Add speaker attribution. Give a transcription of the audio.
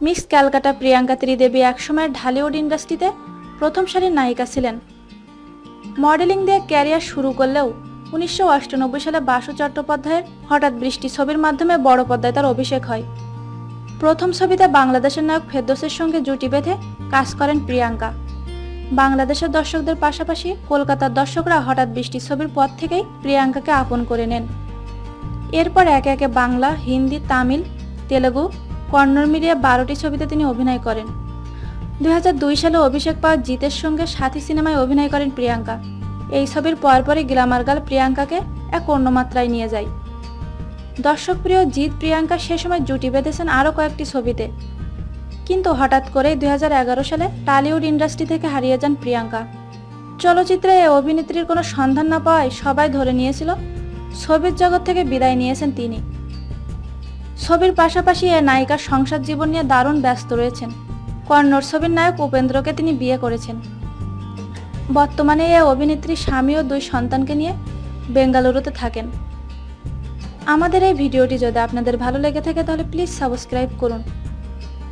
Speaker 1: Miss Calcutta Priyanka Tridevi একসময় ঢালিউড ইন্ডাস্ট্রিতে প্রথম সারির নায়িকা ছিলেন। মডেলিং দিয়ে ক্যারিয়ার শুরু করলেও উনিশশো সালে বাসু চট্টোপাধ্যায়ের হঠাৎ বৃষ্টি ছবির মাধ্যমে বড় পর্দায় তার অভিষেক হয়। প্রথম ছবিতে বাংলাদেশের নায়ক ফেরদোসের সঙ্গে জুটি বেঁধে কাজ করেন প্রিয়াঙ্কা। বাংলাদেশের দর্শকদের পাশাপাশি কলকাতার দর্শকরা হঠাৎ বৃষ্টি ছবির পর থেকেই প্রিয়াঙ্কাকে আপন করে নেন। এরপর একে একে বাংলা, হিন্দি, তামিল, তেলেগু কন্নড় মিলিয়ে বারোটি ছবিতে তিনি অভিনয় করেন। দু হাজার দুই সালে অভিষেক পাওয়া জিতের সঙ্গে সাথী সিনেমায় অভিনয় করেন প্রিয়াঙ্কা। এই ছবির পরপরই গ্ল্যামার গার্ল প্রিয়াঙ্কাকে এক অন্য মাত্রায় নিয়ে যায়। দর্শকপ্রিয় জিৎ প্রিয়াঙ্কা সে সময় জুটি বেঁধেছেন আরও কয়েকটি ছবিতে। কিন্তু হঠাৎ করেই দুই হাজার এগারো সালে টালিউড ইন্ডাস্ট্রি থেকে হারিয়ে যান প্রিয়াঙ্কা। চলচ্চিত্রে অভিনেত্রীর কোনো সন্ধান না পাওয়ায় সবাই ধরে নিয়েছিল, ছবির জগৎ থেকে বিদায় নিয়েছেন তিনি। ছবির পাশাপাশি এ নায়িকার সংসার জীবন নিয়ে দারুণ ব্যস্ত রয়েছেন। কন্নড় ছবির নায়ক উপেন্দ্রকে তিনি বিয়ে করেছেন। বর্তমানে এ অভিনেত্রী স্বামী ও দুই সন্তানকে নিয়ে বেঙ্গালুরুতে থাকেন। আমাদের এই ভিডিওটি যদি আপনাদের ভালো লেগে থাকে তাহলে প্লিজ সাবস্ক্রাইব করুন।